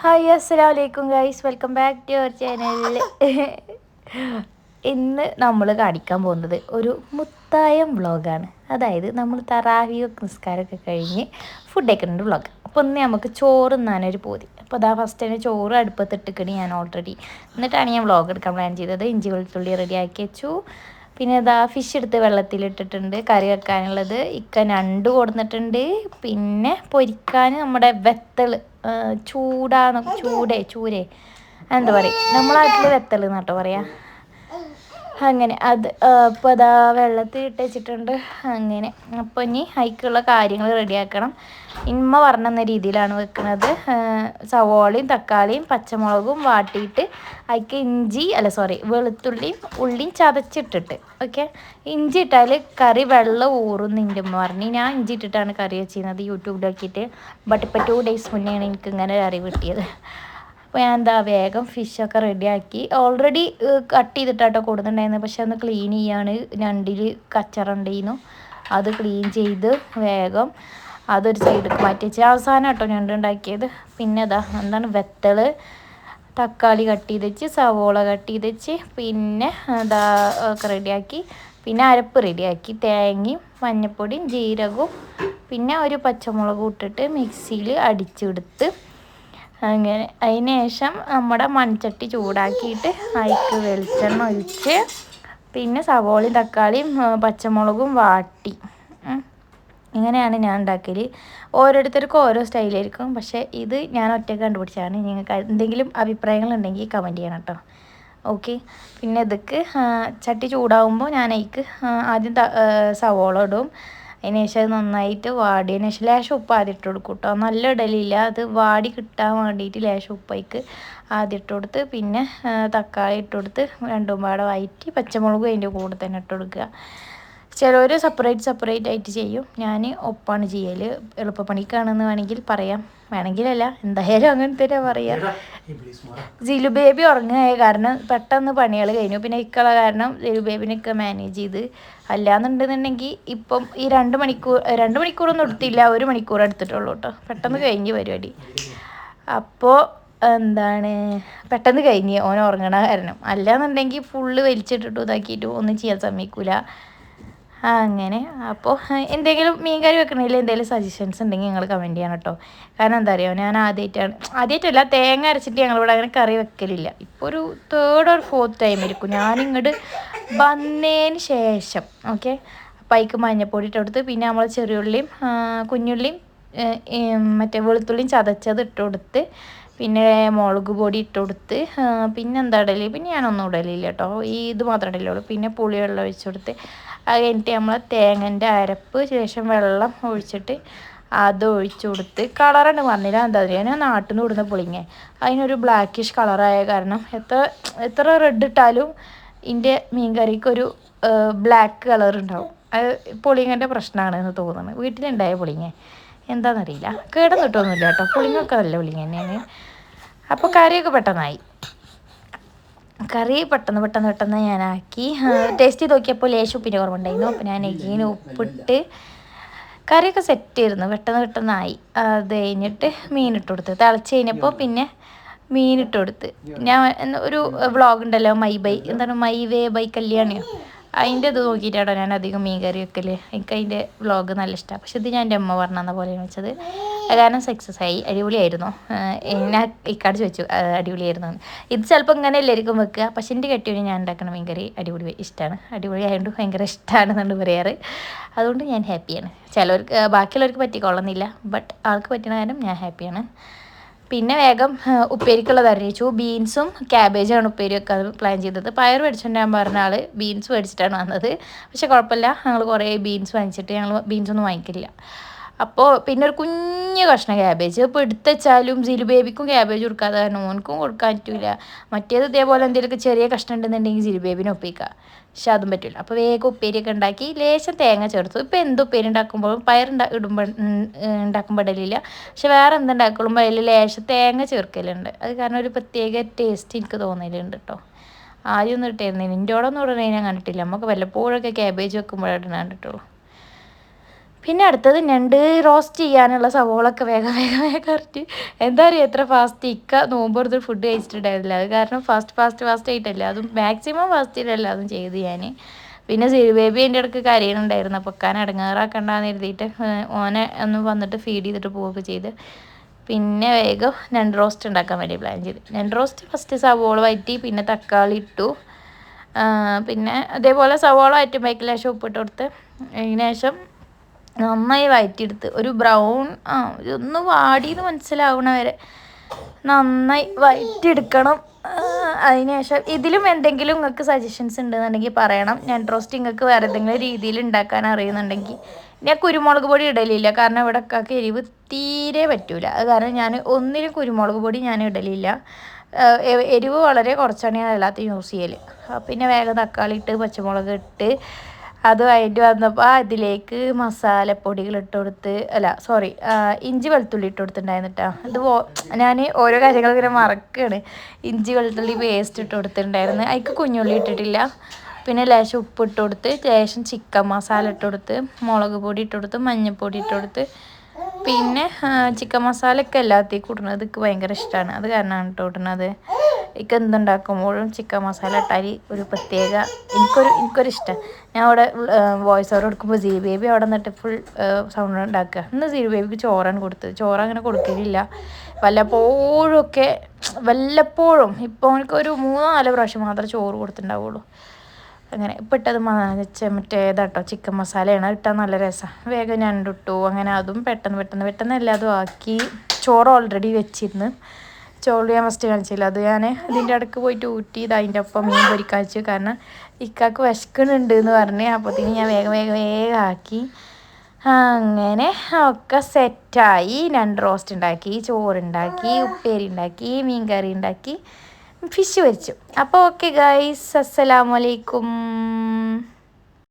Hi അസ്സലാം വലൈക്കും guys. Welcome back to your ചാനലിൽ ഇന്ന് നമ്മൾ കാണിക്കാൻ പോകുന്നത് ഒരു മുത്തായം വ്ളോഗാണ്. അതായത് നമ്മൾ തറാവിയോ നിസ്കാരമൊക്കെ കഴിഞ്ഞ് ഫുഡ് കഴിക്കുന്നുണ്ട് വ്ളോഗ്. അപ്പോൾ ഒന്ന് നമുക്ക് ചോറ് തിന്നാനൊരു പോതി. അപ്പോൾ അതാ ഫസ്റ്റ് തന്നെ ചോറ് അടുപ്പത്തിട്ടിക്കണി ഞാൻ ഓൾറെഡി എന്നിട്ടാണ് ഞാൻ വ്ളോഗ് എടുക്കാൻ പ്ലാൻ ചെയ്തത്. ഇഞ്ചി വെളുത്തുള്ളി റെഡിയാക്കി വെച്ചു. പിന്നെ ഇതാ ഫിഷ് എടുത്ത് വെള്ളത്തിലിട്ടിട്ടുണ്ട് കറി വെക്കാനുള്ളത്. ഇക്ക ഞണ്ട് കൊടുന്നിട്ടുണ്ട് പിന്നെ പൊരിക്കാൻ നമ്മുടെ വെത്തൾ ചൂടാന്ന് ചൂടേ ചൂരേ. എന്താ പറയുക നമ്മളാട്ടിൽ വെത്തൾ എന്നാട്ടോ പറയാ? അങ്ങനെ അത് അപ്പോൾ അതാ വെള്ളത്തിൽ ഇട്ട് വെച്ചിട്ടുണ്ട്. അങ്ങനെ. അപ്പോൾ ഇനി അതിക്കുള്ള കാര്യങ്ങൾ റെഡിയാക്കണം ഇമ്മ പറഞ്ഞ രീതിയിലാണ് വെക്കുന്നത് സവോളയും തക്കാളിയും പച്ചമുളകും വാട്ടിയിട്ട് അതിക്ക് ഇഞ്ചി അല്ല സോറി വെളുത്തുള്ളിയും ഉള്ളിയും ചതച്ചിട്ടിട്ട് ഓക്കെ ഇഞ്ചി ഇട്ടാൽ കറി വെള്ളം ഊറും നിന്റെ ഉമ്മ പറഞ്ഞു. ഞാൻ ഇഞ്ചി ഇട്ടിട്ടാണ് കറി വെച്ചിരുന്നത് യൂട്യൂബിൽ നോക്കിയിട്ട് ബട്ട് ഇപ്പോൾ ടു ഡേയ്സ് മുന്നെയാണ് എനിക്ക് ഇങ്ങനെ ഒരു അറിവ് കിട്ടിയത്. അപ്പോൾ ഞാൻ എന്താ വേഗം ഫിഷൊക്കെ റെഡിയാക്കി ഓൾറെഡി കട്ട് ചെയ്തിട്ടാട്ടോ കൊടുത്തിട്ടുണ്ടായിരുന്നത് പക്ഷെ ഒന്ന് ക്ലീൻ ചെയ്യാണ്. രണ്ടിൽ കച്ചറുണ്ടായിരുന്നു അത് ക്ലീൻ ചെയ്ത് വേഗം അതൊരു സൈഡിൽ മാറ്റി വെച്ച്. അവസാനം കേട്ടോ ഞണ്ട് ഉണ്ടാക്കിയത്? പിന്നെ അതാ എന്താണ് വെത്തൾ തക്കാളി കട്ട് ചെയ്ത് വെച്ച് സവോള കട്ട് ചെയ്ത് വെച്ച് പിന്നെ അതാ ഒക്കെ റെഡിയാക്കി പിന്നെ അരപ്പ് റെഡിയാക്കി തേങ്ങയും മഞ്ഞൾപ്പൊടിയും ജീരകവും പിന്നെ ഒരു പച്ചമുളകും ഇട്ടിട്ട് മിക്സിയിൽ അടിച്ചെടുത്ത് അങ്ങനെ. അതിന് ശേഷം നമ്മുടെ മൺചട്ടി ചൂടാക്കിയിട്ട് അതിക്ക് വെളിച്ചെണ്ണ ഒഴിച്ച് പിന്നെ സവോളയും തക്കാളിയും പച്ചമുളകും വാട്ടി. ഇങ്ങനെയാണ് ഞാൻ ഉണ്ടാക്കൽ ഓരോരുത്തർക്കും ഓരോ സ്റ്റൈലായിരിക്കും. പക്ഷേ ഇത് ഞാൻ ഒറ്റയ്ക്ക് കണ്ടുപിടിച്ചാണ് നിങ്ങൾക്ക് എന്തെങ്കിലും അഭിപ്രായങ്ങളുണ്ടെങ്കിൽ കമന്റ് ചെയ്യണം കേട്ടോ. ഓക്കെ പിന്നെ ഇതൊക്കെ ചട്ടി ചൂടാവുമ്പോൾ ഞാൻ അതിക്ക് ആദ്യം സവോള ഇടും. അതിന് ശേഷം അത് നന്നായിട്ട് വാടിയതിന് ശേഷം ലേശം ഉപ്പ് ആദ്യം ഇട്ട് കൊടുക്കും കേട്ടോ നല്ല ഇടലില്ല. അത് വാടി കിട്ടാൻ വേണ്ടിയിട്ട് ലേശം ഉപ്പയ്ക്ക് ആദ്യം ഇട്ട് കൊടുത്ത് പിന്നെ തക്കാളി ഇട്ട് കൊടുത്ത് രണ്ടും പാടെ വയറ്റി പച്ചമുളകും അതിന്റെ കൂടെ തന്നെ ഇട്ട് കൊടുക്കുക. ചിലർ സെപ്പറേറ്റ് സെപ്പറേറ്റ് ആയിട്ട് ചെയ്യും. ഞാൻ ഒപ്പാണ് ചെയ്യൽ എളുപ്പപ്പണിക്കാണെന്ന് വേണമെങ്കിൽ പറയാം. വേണമെങ്കിലല്ല എന്തായാലും അങ്ങനെ തന്നെ പറയാം ജിലു ബേബി ഉറങ്ങുകയായ കാരണം പെട്ടെന്ന് പണികൾ കഴിഞ്ഞു. പിന്നെ ഇക്കള കാരണം ജിലു ബേബിനൊക്കെ മാനേജ് ചെയ്ത്. അല്ലാന്നുണ്ടെന്നുണ്ടെങ്കിൽ ഇപ്പം ഈ രണ്ട് മണിക്കൂർ രണ്ട് മണിക്കൂറൊന്നും എടുത്തില്ല. ഒരു മണിക്കൂർ എടുത്തിട്ടുള്ളൂ കേട്ടോ പെട്ടെന്ന് കഴിഞ്ഞ് പരിപാടി. അപ്പോൾ എന്താണ്? പെട്ടെന്ന് കഴിഞ്ഞ് ഓൻ ഉറങ്ങണ കാരണം. അല്ലാന്നുണ്ടെങ്കിൽ ഫുള്ള് വലിച്ചിട്ടിട്ടും ഇതാക്കിയിട്ടും ഒന്നും ചെയ്യാൻ സമ്മതിക്കൂല. അങ്ങനെ. അപ്പോൾ എന്തെങ്കിലും മീൻ കറി വെക്കണമെങ്കിൽ എന്തെങ്കിലും സജഷൻസ് ഉണ്ടെങ്കിൽ നിങ്ങൾ കമന്റ് ചെയ്യണം കേട്ടോ കാരണം എന്താ അറിയുമോ ഞാൻ ആദ്യമായിട്ടാണ് ആദ്യമായിട്ടല്ല തേങ്ങ അരച്ചിട്ട് ഞങ്ങളിവിടെ അങ്ങനെ കറി വെക്കലില്ല. ഇപ്പോൾ ഒരു തേർഡ് ഓർ ഫോർത്ത് ടൈം ഇരിക്കും. ഞാനിങ്ങോട്ട് വന്നതിന് ശേഷം ഓക്കെ പൈക്ക് മഞ്ഞപ്പൊടി ഇട്ട് പിന്നെ നമ്മൾ ചെറിയുള്ളിയും കുഞ്ഞുള്ളിയും മറ്റേ വെളുത്തുള്ളിയും ചതച്ചത് ഇട്ട് കൊടുത്ത് പിന്നെ മുളക് പൊടി ഇട്ട് കൊടുത്ത് പിന്നെ എന്താ ഇടൽ? പിന്നെ ഞാനൊന്നും ഇടലില്ല കേട്ടോ ഈ ഇത് മാത്രം ഇടലുള്ളൂ പിന്നെ പുളിവെള്ളം ഒഴിച്ച് കൊടുത്ത് അത് കഴിഞ്ഞിട്ട് നമ്മൾ തേങ്ങന്റെ അരപ്പ് ശേഷം വെള്ളം ഒഴിച്ചിട്ട് അത് ഒഴിച്ചു കൊടുത്ത് കളറാണ് പറഞ്ഞില്ല എന്താ പറയുക ഞാൻ നാട്ടിൽ നിന്ന് വിടുന്ന പുളിങ്ങ. അതിനൊരു ബ്ലാക്കിഷ് കളറായ കാരണം എത്ര എത്ര റെഡ് ഇട്ടാലും ഇതിന്റെ മീൻ കറിക്കൊരു ബ്ലാക്ക് കളർ ഉണ്ടാവും അത് പുളിങ്ങന്റെ പ്രശ്നമാണ് എന്ന് തോന്നുന്നത് വീട്ടിലുണ്ടായ പുളിങ്ങ. എന്താണെന്നറിയില്ല കേടന്നിട്ടൊന്നുമില്ല കേട്ടോ. പുളിങ്ങൊക്കെ നല്ല പുളിങ്ങ തന്നെയാണ്. അപ്പോൾ കറിയൊക്കെ പെട്ടെന്നായി. കറി പെട്ടെന്ന് പെട്ടെന്ന് പെട്ടെന്ന് ഞാനാക്കി. ടേസ്റ്റ് ചെയ്ത് നോക്കിയപ്പോൾ ലേശം ഉപ്പിന്റെ കുറവുണ്ടായിരുന്നു. അപ്പോൾ ഞാൻ എങ്ങനെ ഉപ്പിട്ട് കറിയൊക്കെ സെറ്റ് ചെയ്തിരുന്നു. പെട്ടെന്ന് പെട്ടെന്നായി. അത് കഴിഞ്ഞിട്ട് മീനിട്ട് കൊടുത്ത്. തിളച്ച് കഴിഞ്ഞപ്പോൾ പിന്നെ മീനിട്ട് കൊടുത്ത്. ഞാൻ ഒരു വ്ളോഗ് ഉണ്ടല്ലോ മൈ ബൈ എന്താണ്? മൈ വേ ബൈ കല്യാണിയോ? അതിന്റെ ഇത് നോക്കിയിട്ടാണോ ഞാൻ അധികം മീൻ കറി വെക്കൽ എനിക്ക് അതിന്റെ വ്ളോഗ് നല്ല ഇഷ്ടമാണ് പക്ഷെ ഇത് ഞാൻ എന്റെ അമ്മ പറഞ്ഞ പോലെയാണ് വെച്ചത്. കാരണം സക്സസ് ആയി. അടിപൊളിയായിരുന്നു. ഞാൻ ഇക്കാട് ചോദിച്ചു അടിപൊളിയായിരുന്നു ഇത് ചിലപ്പോൾ ഇങ്ങനെ എല്ലാവർക്കും വെക്കുക പക്ഷെ എന്റെ കെട്ടിയോന് ഞാൻ ഉണ്ടാക്കുന്ന മീൻ കറി അടിപൊളി ഇഷ്ടമാണ് അടിപൊളി ആയതുകൊണ്ട് ഭയങ്കര ഇഷ്ടമാണെന്നുണ്ട് പറയാറ്. അതുകൊണ്ട് ഞാൻ ഹാപ്പിയാണ് ചിലവർക്ക് ബാക്കിയുള്ളവർക്ക് പറ്റിക്കൊള്ളുന്നില്ല ബട്ട് ആൾക്ക് പറ്റുന്ന കാര്യം ഞാൻ ഹാപ്പിയാണ് പിന്നെ വേഗം ഉപ്പേരിക്കുള്ളത് അറിയിച്ചു ബീൻസും ക്യാബേജാണ് ഉപ്പേരി വെക്കാൻ പ്ലാൻ ചെയ്തത്. പയർ മേടിച്ചിട്ട് ഞാൻ പറഞ്ഞ ആൾ ബീൻസ് മേടിച്ചിട്ടാണ് വന്നത്. പക്ഷെ കുഴപ്പമില്ല. ഞങ്ങൾ കുറേ ബീൻസ് വാങ്ങിച്ചിട്ട് ഞങ്ങൾ ബീൻസ് ഒന്നും വാങ്ങിക്കില്ല. അപ്പോൾ പിന്നെ ഒരു കുഞ്ഞ് കഷ്ണം ക്യാബേജ് ഇപ്പോൾ എടുത്തുവെച്ചാലും ജിലു ബേബിക്കും ക്യാബേജ് കൊടുക്കാതെ കാരണം ഓനക്കും കൊടുക്കാൻ പറ്റില്ല മറ്റേത് ഇതേപോലെ എന്തെങ്കിലുമൊക്കെ ചെറിയ കഷ്ണം ഉണ്ടെന്നുണ്ടെങ്കിൽ ജിലു ബേബിനെ ഒപ്പിക്കുക പക്ഷെ അതും പറ്റില്ല അപ്പോൾ വേഗം ഉപ്പേരിയൊക്കെ ഉണ്ടാക്കി ലേശം തേങ്ങ ചേർത്തു. ഇപ്പോൾ എന്ത് ഉപ്പേരി ഉണ്ടാക്കുമ്പോഴും പയർ ഇടുമ്പോൾ ഉണ്ടാക്കുമ്പോൾ ഇടലില്ല. പക്ഷെ വേറെ എന്തുണ്ടാക്കുമ്പോൾ അതിൽ ലേശം തേങ്ങ ചേർക്കലുണ്ട്. അത് കാരണം ഒരു പ്രത്യേക ടേസ്റ്റ് എനിക്ക് തോന്നലുണ്ട് കേട്ടോ ആദ്യമൊന്നും ഇട്ടായിരുന്നു നിന്റെ ഓടൊന്നും ഇടണേ ഞാൻ കണ്ടിട്ടില്ല. നമുക്ക് വല്ലപ്പോഴൊക്കെ ക്യാബേജ് വെക്കുമ്പോഴാണ് കണ്ടിട്ടുള്ളൂ. പിന്നെ അടുത്തത് ഞണ്ട് റോസ്റ്റ് ചെയ്യാനുള്ള സവോളൊക്കെ വേഗം വേഗം വേഗം കറക്റ്റ്. എന്താ എത്ര ഫാസ്റ്റ് ഇക്ക നോമ്പെടുത്ത് ഫുഡ് കഴിച്ചിട്ടുണ്ടായിരുന്നില്ല. അത് കാരണം ഫാസ്റ്റ് ഫാസ്റ്റ് ഫാസ്റ്റ് ആയിട്ടല്ല. അതും മാക്സിമം ഫാസ്റ്റിലല്ല അതും ചെയ്ത് ഞാൻ പിന്നെ സിരി ബേബി എന്റെ ഇടയ്ക്ക് കരയുന്നുണ്ടായിരുന്നു അപ്പോൾ ഒക്കാൻ അടങ്ങാറാക്കണ്ടെന്ന് എഴുതിയിട്ട് ഓനെ ഒന്ന് വന്നിട്ട് ഫീഡ് ചെയ്തിട്ട് പോവുകയൊക്കെ ചെയ്ത്. പിന്നെ വേഗം ഞണ്ട് റോസ്റ്റ് ഉണ്ടാക്കാൻ വേണ്ടി പ്ലാൻ ചെയ്ത്. ഞണ്ട് റോസ്റ്റ് ഫസ്റ്റ് സവോള വയറ്റി പിന്നെ തക്കാളി ഇട്ടു. പിന്നെ അതേപോലെ സവോള വയറ്റുമ്പോഴേക്ക് ലേശം ഉപ്പിട്ട് കൊടുത്ത് അതിന് ശേഷം നന്നായി വയറ്റിയെടുത്ത്. ഒരു ബ്രൗൺ ആ ഒന്ന് വാടിയെന്ന് മനസ്സിലാവണ വരെ നന്നായി വയറ്റിയെടുക്കണം. അതിനുശേഷം ഇതിലും എന്തെങ്കിലും നിങ്ങൾക്ക് സജഷൻസ് ഉണ്ടെന്നുണ്ടെങ്കിൽ പറയണം. ഞാൻ റോസ്റ്റ് നിങ്ങൾക്ക് വേറെ എന്തെങ്കിലും രീതിയിൽ ഉണ്ടാക്കാൻ അറിയുന്നുണ്ടെങ്കിൽ. ഞാൻ കുരുമുളക് പൊടി ഇടലില്ല. കാരണം ഇവിടെ ഒക്കെ എരിവ് തീരെ പറ്റൂല. അത് കാരണം ഞാൻ ഒന്നിലും കുരുമുളക് പൊടി ഞാൻ ഇടലില്ല. എരിവ് വളരെ കുറച്ചാണ് ഞാൻ എല്ലാത്തിനും യൂസ് ചെയ്യൽ പിന്നെ വേഗം തക്കാളി ഇട്ട് പച്ചമുളക് ഇട്ട് അത് കഴിഞ്ഞിട്ട് വന്നപ്പോൾ അതിലേക്ക് മസാലപ്പൊടികൾ ഇട്ട് കൊടുത്ത് അല്ല സോറി ഇഞ്ചി വെളുത്തുള്ളി ഇട്ട് കൊടുത്തിട്ടുണ്ടായിരുന്നു കേട്ടോ അത് ഞാൻ ഓരോ കാര്യങ്ങൾ ഇങ്ങനെ മറക്കുകയാണ് ഇഞ്ചി വെളുത്തുള്ളി പേസ്റ്റ് ഇട്ട് കൊടുത്തിട്ടുണ്ടായിരുന്നു. അതിക്ക് കുഞ്ഞുള്ളി ഇട്ടിട്ടില്ല. പിന്നെ ലേശം ഉപ്പ് ഇട്ട് കൊടുത്ത് ലേശം ചിക്കൻ മസാല ഇട്ട് കൊടുത്ത് മുളക് പൊടി ഇട്ട് കൊടുത്ത് മഞ്ഞൾപ്പൊടി ഇട്ട് കൊടുത്ത്. പിന്നെ ചിക്കൻ മസാലയൊക്കെ എല്ലാത്തേക്കും ഇടുന്നത് ഭയങ്കര ഇഷ്ടമാണ് അത് കാരണമാണ് ഇടുന്നത്. എനിക്ക് എന്തുണ്ടാക്കുമ്പോഴും ചിക്കൻ മസാല ഇട്ടാൽ ഒരു പ്രത്യേക എനിക്കൊരു എനിക്കൊരു ഇഷ്ടം. ഞാൻ അവിടെ വോയിസ് ഓവർ കൊടുക്കുമ്പോൾ സീ ബേബി അവിടെ നിന്നിട്ട് ഫുൾ സൗണ്ട് ഉണ്ടാക്കുക. ഇന്ന് സീ ബേബിക്ക് ചോറാണ് കൊടുത്തത്. ചോറ് അങ്ങനെ കൊടുക്കലില്ല. വല്ലപ്പോഴും ഒക്കെ വല്ലപ്പോഴും ഇപ്പോൾ എനിക്കൊരു മൂന്നോ നാല് പ്രാവശ്യം മാത്രമേ ചോറ് കൊടുത്തിട്ടുണ്ടാവുള്ളൂ. അങ്ങനെ ഇപ്പം ഇട്ടത് മറ്റേ ഇതാട്ടോ ചിക്കൻ മസാലയാണ്. ഇട്ടാൽ നല്ല രസമാണ് വേഗം ഞണ്ടിട്ടു അങ്ങനെ അതും പെട്ടെന്ന് പെട്ടെന്ന് പെട്ടെന്ന് എല്ലാതും ആക്കി. ചോറ് ഓൾറെഡി വെച്ചിരുന്നു. ചോറ് ഞാൻ ഫസ്റ്റ് കാണിച്ചില്ല. അത് ഞാൻ അതിന്റെ ഇടയ്ക്ക് പോയിട്ട് ഊറ്റി ഇത് അതിന്റെ ഒപ്പം മീൻ പൊരിക്കാച്ചു. കാരണം ഇക്കാക്ക് വിശക്കണുണ്ട് എന്ന് പറഞ്ഞ്. അപ്പോഴത്തേന് ഞാൻ വേഗം വേഗം വേഗം ആക്കി. അങ്ങനെ ഒക്കെ സെറ്റായി രണ്ട് റോസ്റ്റ് ഉണ്ടാക്കി ചോറുണ്ടാക്കി ഉപ്പേരി ഉണ്ടാക്കി മീൻ കറി ഉണ്ടാക്കി ഫിഷ് വരിച്ചു അപ്പോൾ ഓക്കെ ഗൈസ് അസ്സലാമലൈക്കും